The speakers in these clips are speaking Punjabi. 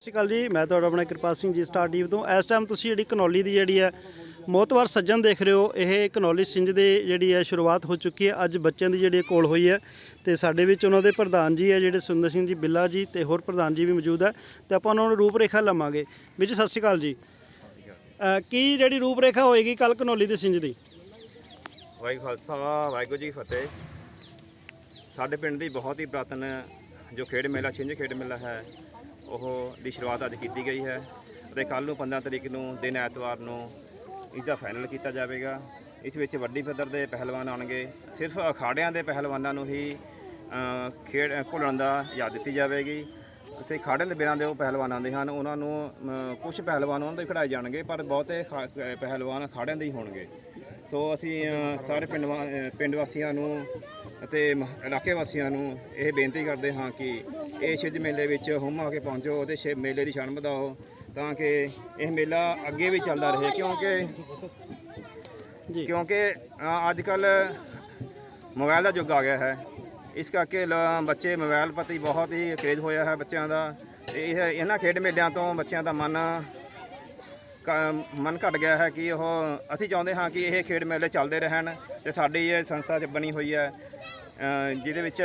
ਸਤਿ ਸ਼੍ਰੀ ਅਕਾਲ ਜੀ, ਮੈਂ ਤੁਹਾਡਾ ਆਪਣਾ ਕਿਰਪਾਲ ਸਿੰਘ ਜੀ ਸਟਾਰ ਟੀਵੀ ਤੋਂ। ਇਸ ਟਾਈਮ ਤੁਸੀਂ ਜਿਹੜੀ ਕਨੌਲੀ ਦੀ ਜਿਹੜੀ ਹੈ, ਮੋਤਵਾਰ ਸੱਜਣ ਦੇਖ ਰਹੇ ਹੋ, ਇਹ ਕਨੌਲੀ ਸਿੰਜ ਦੇ ਜਿਹੜੀ ਹੈ, ਸ਼ੁਰੂਆਤ ਹੋ ਚੁੱਕੀ ਹੈ। ਅੱਜ ਬੱਚਿਆਂ ਦੀ ਜਿਹੜੀ ਕੋਲ ਹੋਈ ਹੈ ਤੇ ਸਾਡੇ ਵਿੱਚ ਉਹਨਾਂ ਦੇ ਪ੍ਰਧਾਨ ਜੀ ਹੈ, ਜਿਹੜੇ ਸੁੰਦਰ ਸਿੰਘ ਜੀ ਬਿੱਲਾ ਜੀ ਤੇ ਹੋਰ ਪ੍ਰਧਾਨ ਜੀ ਵੀ ਮੌਜੂਦ ਹੈ ਤੇ ਆਪਾਂ ਉਹਨਾਂ ਨੂੰ ਰੂਪਰੇਖਾ ਲਵਾਂਗੇ। ਵੀਰ ਜੀ ਸਤਿ ਸ਼੍ਰੀ ਅਕਾਲ ਜੀ। ਕੀ ਜਿਹੜੀ ਰੂਪਰੇਖਾ ਹੋਏਗੀ ਕੱਲ ਕਨੌਲੀ ਦੇ ਸਿੰਜ ਦੀ? ਵਾਹਿਗੁਰੂ ਖਾਲਸਾ, ਵਾਹਿਗੁਰੂ ਜੀ ਫਤਿਹ। ਸਾਡੇ ਪਿੰਡ ਦੀ ਬਹੁਤ ਹੀ ਪ੍ਰਾਤਨ ਜੋ ਖੇਡ ਮੇਲਾ, ਛਿੰਝ ਖੇਡ ਮੇਲਾ ਹੈ ਉਹ ਦੀ ਸ਼ੁਰੂਆਤ ਅੱਜ ਕੀਤੀ ਗਈ ਹੈ ਅਤੇ ਕੱਲ ਨੂੰ 15 ਤਰੀਕ ਨੂੰ ਦਿਨ ਐਤਵਾਰ ਨੂੰ ਇਸ ਦਾ ਫਾਈਨਲ ਕੀਤਾ ਜਾਵੇਗਾ। ਇਸ ਵਿੱਚ ਵੱਡੀ ਪੱਧਰ ਦੇ ਪਹਿਲਵਾਨ ਆਉਣਗੇ। ਸਿਰਫ ਅਖਾੜਿਆਂ ਦੇ ਪਹਿਲਵਾਨਾਂ ਨੂੰ ਹੀ ਖੇਡ ਘੁਲਣ ਦਾ ਯਾਦ ਦਿੱਤੀ ਜਾਵੇਗੀ। ਅਤੇ ਖਾੜੇ ਦੇ ਬਿਨਾਂ ਦੇ ਉਹ ਪਹਿਲਵਾਨ ਆਉਂਦੇ ਹਨ। ਉਹਨਾਂ ਨੂੰ ਕੁਝ ਪਹਿਲਵਾਨ ਉਹਨਾਂ ਦੇ ਖਿਡਾਏ ਜਾਣਗੇ, ਪਰ ਬਹੁਤੇ ਖਾ- ਪਹਿਲਵਾਨ ਖਾੜਿਆਂ ਦੇ ਹੀ ਹੋਣਗੇ। ਸੋ ਅਸੀਂ ਸਾਰੇ ਪਿੰਡ ਵਾ- ਪਿੰਡ ਵਾਸੀਆਂ ਨੂੰ ਅਤੇ ਮ- ਇਲਾਕੇ ਵਾਸੀਆਂ ਨੂੰ ਇਹ ਬੇਨਤੀ ਕਰਦੇ ਹਾਂ ਕਿ ਇਹ ਛਿੰਝ ਮੇਲੇ ਵਿੱਚ ਹੁਮ ਆ ਕੇ ਪਹੁੰਚੋ ਅਤੇ ਛੇ ਮੇਲੇ ਦੀ ਸ਼ਾਨ ਵਧਾਓ ਤਾਂ ਕਿ ਇਹ ਮੇਲਾ ਅੱਗੇ ਵੀ ਚੱਲਦਾ ਰਹੇ ਕਿਉਂਕਿ ਜੀ। ਕਿਉਂਕਿ ਅੱਜ ਕੱਲ ਮੋਬਾਈਲ ਦਾ ਯੁੱਗ ਆ ਗਿਆ ਹੈ। ਇਸ ਕਰਕੇ ਲ- ਬੱਚੇ ਮੋਬਾਈਲ ਪ੍ਰਤੀ ਬਹੁਤ ਹੀ ਕਰੇਜ਼ ਹੋਇਆ ਹੈ ਬੱਚਿਆਂ ਦਾ। ਇਹ ਇਹਨਾਂ ਖੇਡ ਮੇਲਿਆਂ ਤੋਂ ਬੱਚਿਆਂ ਦਾ ਮਨ ਮਨ ਘਟ ਗਿਆ ਹੈ ਕਿ ਉਹ ਅਸੀਂ ਚਾਹੁੰਦੇ ਹਾਂ ਕਿ ਇਹ ਖੇਡ ਮੇਲੇ ਚੱਲਦੇ ਰਹਿਣ ਤੇ ਸਾਡੀ ਇਹ ਸੰਸਥਾ ਚ ਬਣੀ ਹੋਈ ਹੈ ਜਿਹਦੇ ਵਿੱਚ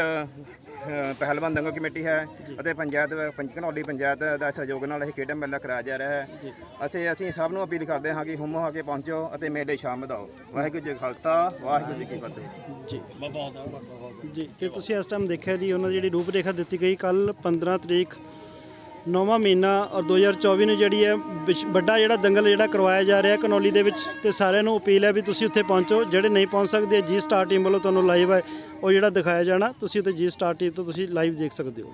ਪਹਿਲਵਾਨ ਦੰਗਲ ਕਮੇਟੀ ਹੈ ਅਤੇ ਪੰਚਾਇਤ ਪੰਚ ਘਨੌਲੀ ਪੰਚਾਇਤ ਦਾ ਸਹਿਯੋਗ ਨਾਲ ਇਹ ਖੇਡ ਮੇਲਾ ਕਰਾਇਆ ਜਾ ਰਿਹਾ ਹੈ। ਅਸੀਂ ਅਸੀਂ ਸਭ ਨੂੰ ਅਪੀਲ ਕਰਦੇ ਹਾਂ ਕਿ ਹੁਮ ਹੋ ਕੇ ਪਹੁੰਚੋ ਅਤੇ ਮੇਲੇ ਸ਼ਾਮ ਵਧਾਓ ਵਾਹਿਗੁਰੂ ਜੀ ਖਾਲਸਾ ਵਾਹਿਗੁਰੂ ਜੀ ਕੀ ਫਤਿਹ। ਜੀ। ਜੀ ਤੇ ਤੁਸੀਂ ਇਸ ਟਾਈਮ ਦੇਖਿਆ ਜੀ ਉਹਨਾਂ ਦੀ ਜਿਹੜੀ ਰੂਪਰੇਖਾ ਦਿੱਤੀ ਗਈ ਕੱਲ 15 ਤਰੀਕ ਨੌਵਾਂ ਮਹੀਨਾ ਔਰ 2024 ਨੂੰ ਜਿਹੜੀ ਹੈ ਵਿਸ਼- ਵੱਡਾ ਜਿਹੜਾ ਦੰਗਲ ਜਿਹੜਾ ਕਰਵਾਇਆ ਜਾ ਰਿਹਾ ਕਨੌਲੀ ਦੇ ਵਿੱਚ ਤੇ ਸਾਰਿਆਂ ਨੂੰ ਅਪੀਲ ਹੈ ਵੀ ਤੁਸੀਂ ਉੱਥੇ ਪਹੁੰਚੋ, ਜਿਹੜੇ ਨਹੀਂ ਪਹੁੰਚ ਸਕਦੇ ਜੀ ਸਟਾਰ ਟੀਮ ਵੱਲੋਂ ਤੁਹਾਨੂੰ ਲਾਈਵ ਹੈ, ਉਹ ਜਿਹੜਾ ਦਿਖਾਇਆ ਜਾਣਾ, ਤੁਸੀਂ ਉੱਥੇ ਜੀ ਸਟਾਰ ਟੀਮ ਤੋਂ ਤੁਸੀਂ ਲਾਈਵ ਦੇਖ ਸਕਦੇ ਹੋ।